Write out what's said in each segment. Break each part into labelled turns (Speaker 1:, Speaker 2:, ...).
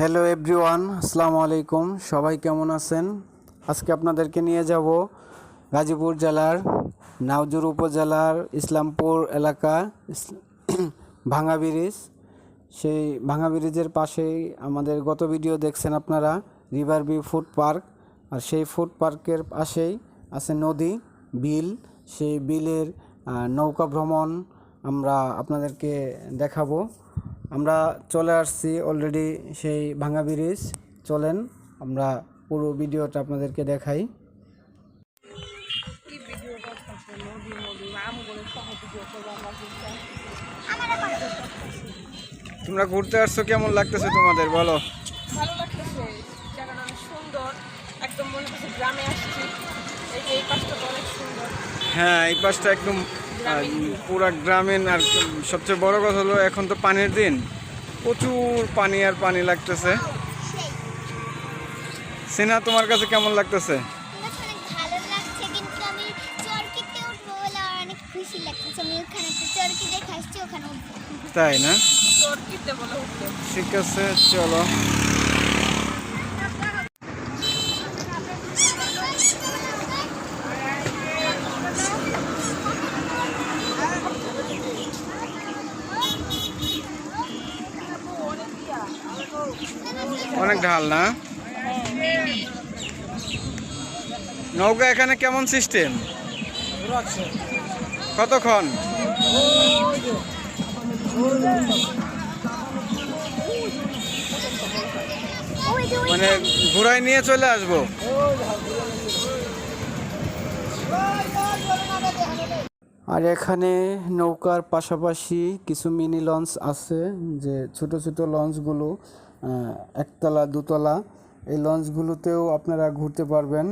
Speaker 1: Hello everyone আসসালামু আলাইকুম। সবাই কেমন আছেন? আজকে আপনাদেরকে নিয়ে যাব গাজীপুর জেলার নাওজুর উপজেলার ইসলামপুর এলাকা ভাঙা ব্রিজ। সেই ভাঙা ব্রিজের পাশেই আমাদের গত ভিডিও দেখছেন আপনারা, রিভার ভিউ ফুড পার্ক। আর সেই ফুড পার্কের পাশেই আছে নদী, বিল। সেই বিলের নৌকা ভ্রমণ আমরা আপনাদেরকে দেখাবো। আমরা চলে আসছি অলরেডি সেই ভাঙা ব্রিজ চলেন আমরা পুরো ভিডিওটা আপনাদেরকে দেখাই। তোমরা ঘুরতে আসছো কেমন লাগতেছে তোমাদের? বলো।
Speaker 2: ভালো লাগতেছে জায়গাটা অনেক সুন্দর। একদম মনে হচ্ছে গ্রামে আসছি। এই পাশটা অনেক সুন্দর।
Speaker 1: হ্যাঁ এই পাশটা একদম পুরা গ্রামীণ আর সবচেয়ে বড় কথা হলো এখন তো পানির দিন। প্রচুর পানি আর পানি লাগতেছে। সিনহা তোমার কাছে কেমন লাগতেছে?
Speaker 3: তাই না? অনেক ভালো লাগছে কিন্তু আমি চরকিতে উঠবো বলে আমার অনেক খুশি লাগতেছে আমি ওখানে একটা চরকি দেখে আসছি ওখানে উঠবো
Speaker 1: তাই না
Speaker 2: তোর কিতে বলে উঠতে
Speaker 1: ঠিক আছে চলো অনেক ঢাল, না? নৌকা এখানে কেমন সিস্টেম? কতক্ষণ? মানে ঘোড়ায় নিয়ে চলে আসব। আর এখানে নৌকার পাশাপাশি কিছু মিনি লঞ্চ আছে, যে ছোট ছোট লঞ্চগুলো একতলা, দুতলা, এই লঞ্চগুলোতেও আপনারা ঘুরতে পারবেন।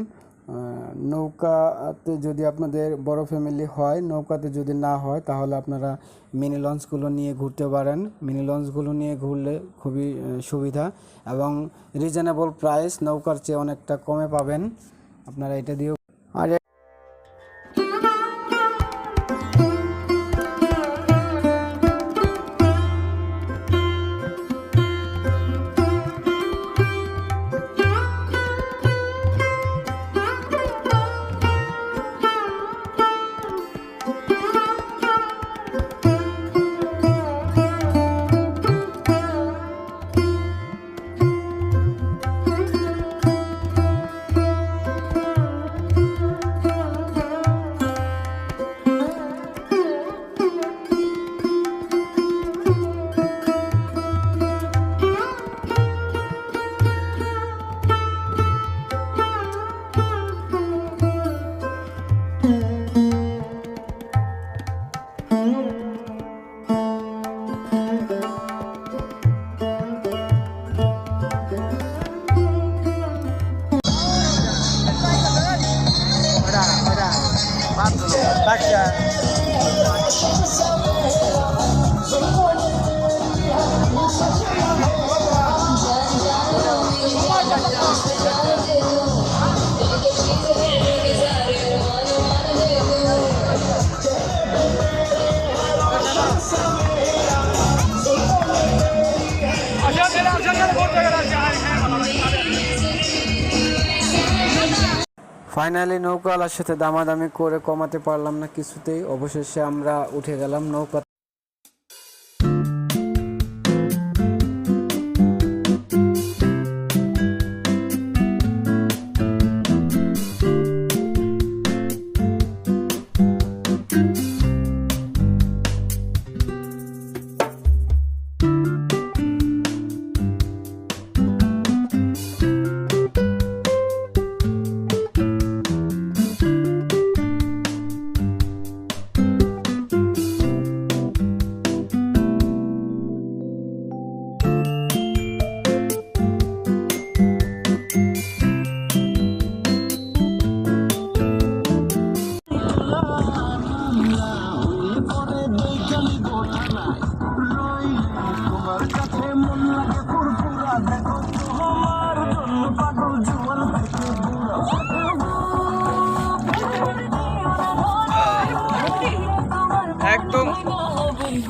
Speaker 1: নৌকাতে যদি আপনাদের বড় ফ্যামিলি হয়, নৌকাতে যদি না হয়, তাহলে আপনারা মিনি লঞ্চগুলো নিয়ে ঘুরতে পারেন। মিনি লঞ্চগুলো নিয়ে ঘুরলে খুবই সুবিধা এবং রিজনেবল প্রাইস নৌকার চেয়ে অনেকটা কমে পাবেন। আপনারা এটা দিয়েও আর Back ফাইনালি নৌকাওয়ালার সাথে দামাদামি করে কমাতে পারলাম না কিছুতেই। অবশেষে আমরা উঠে গেলাম নৌকা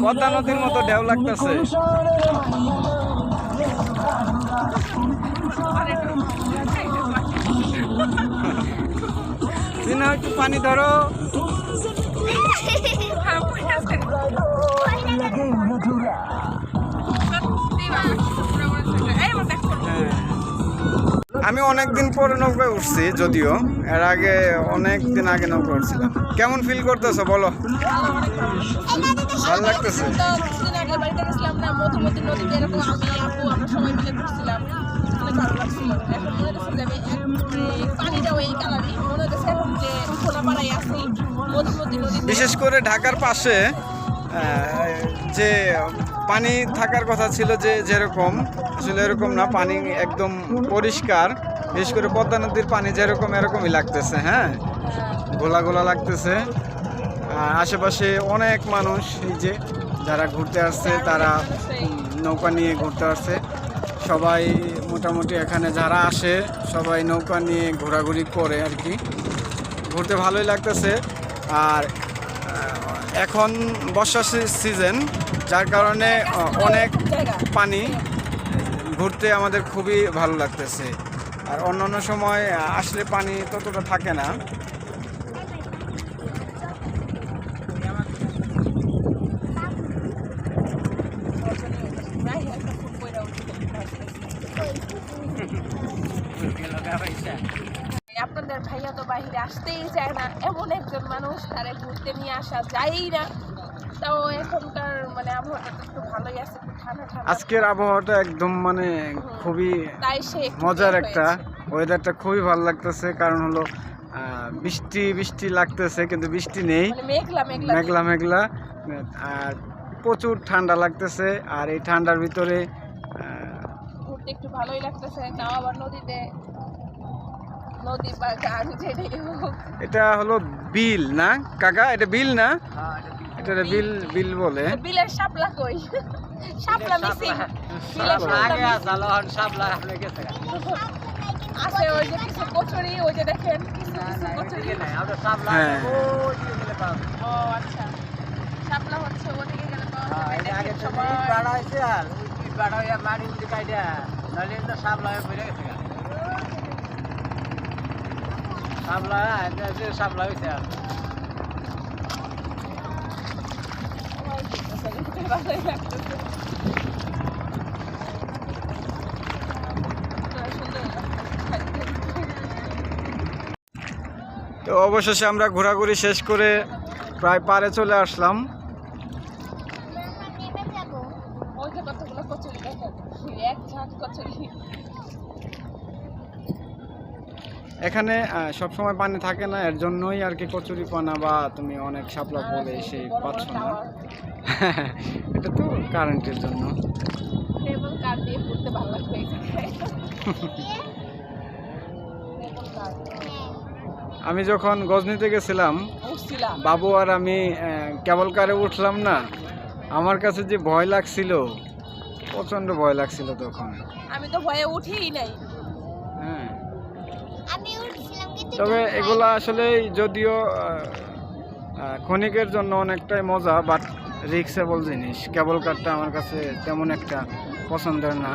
Speaker 1: পদ্মা নদীর মতো ঢেউ লাগতেছে।
Speaker 2: একটু
Speaker 1: পানি ধরো।
Speaker 2: হ্যাঁ।
Speaker 1: আমি অনেক দিন পরে নৌকায় উঠছি, যদিও। এর আগে অনেক দিন আগে নৌকা উঠছিলাম। কেমন ফিল করতেছো, বলো? ভালো লাগতেছে।
Speaker 2: কিছুদিন আগে বাড়িতে গেছিলাম না মধুমতি নদীতে এরকম আমি আপু আমরা সবাই মিলে ঘুরছিলাম। অনেক ভালো লাগছিল। এখন মনে হচ্ছে যে আমি এক- এই পানিটাও এই কালারই। মনে হচ্ছে এখন যে খোলাপাড়ায় আছি মধুমতি নদীতে।
Speaker 1: বিশেষ করে ঢাকার পাশে যে পানি থাকার কথা ছিল যে যেরকম আসলে এরকম না পানি একদম পরিষ্কার। বিশেষ করে পদ্মা নদীর পানি যেরকম এরকমই লাগতেছে হ্যাঁ? গোলা গোলা লাগতেছে। আশেপাশে অনেক মানুষ এই যে যারা ঘুরতে আসছে, তারা নৌকা নিয়ে ঘুরতে আসছে। সবাই মোটামুটি এখানে যারা আসে, সবাই নৌকা নিয়ে ঘোরাঘুরি করে আর কি। ঘুরতে ভালোই লাগতেছে। আর এখন বর্ষা সিজন যার কারণে অনেক পানি ঘুরতে আমাদের খুবই ভালো লাগতেছে। আর অন্যান্য সময় আসলে পানি ততটা থাকে না
Speaker 2: নাই একটা ফুল কইরা উঠছে আপনাদের ভাইয়া তো বাইরে আসতেই চায় না এমন একজন মানুষ তারে ঘুরতে নিয়ে আসা যায়ই না। তাও এখনকার মানে আবহাওয়াটা একটু ভালোই আছে ঠান্ডা ঠান্ডা।
Speaker 1: আজকের আবহাওয়াটা একদম মানে খুবই
Speaker 2: তাই সে
Speaker 1: মজার একটা। ওয়েদারটা খুবই ভালো লাগতেছে কারণ হলো বৃষ্টি বৃষ্টি লাগতেছে কিন্তু বৃষ্টি নেই।
Speaker 2: মানে মেঘলা মেঘলা।
Speaker 1: মেঘলা মেঘলা। আর প্রচুর ঠান্ডা লাগতেছে আর এই ঠান্ডার ভিতরে
Speaker 2: ঘুরতে একটু ভালোই লাগতেছে তাও আবার নদীতে। নদী বা গান যেটাই হোক।
Speaker 1: এটা হলো বিল না? কাকা এটা বিল না? এটা বিল। বিল বলে।
Speaker 2: বিলের শাপলা কই? শাপলা মিসিং বিলের শাপলা। missing। আছে ওই যে কিছু কচুরি ওই যে দেখেন কিছু কিছু কচুরি।
Speaker 1: হ্যাঁ।
Speaker 2: ও আচ্ছা। শাপলা হচ্ছে ওদিকে গেলে পাওয়া যাবে। দেখেন সবাই। ভালোই লাগতেছে সুন্দর
Speaker 1: তো অবশেষে আমরা ঘোরাঘুরি শেষ করে প্রায় পারে চলে আসলাম।
Speaker 3: আমরা নেমে যাব।
Speaker 2: ওই যে কতগুলো কচুরি দেখেন এক ঝাঁক কচুরি।
Speaker 1: এখানে সবসময় পানি থাকে না এর জন্যই আর কি কচুরি পানা বা তুমি অনেক শাপলা বলে এসে পাচ্ছ না। এটা তো কারেন্টের জন্য। আমি যখন গজনিতে গেছিলাম বাবু আর আমি কেবল কারে উঠলাম না আমার কাছে যে ভয় লাগছিল প্রচণ্ড ভয় লাগছিল তখন।
Speaker 2: আমি তো ভয়ে উঠিই নাই।
Speaker 1: হ্যাঁ। তবে এগুলা আসলে যদিও ক্ষণিকের জন্য অনেকটাই মজা বাট রিক্সেবল জিনিস। কেবল কারটা আমার কাছে তেমন একটা পছন্দের না।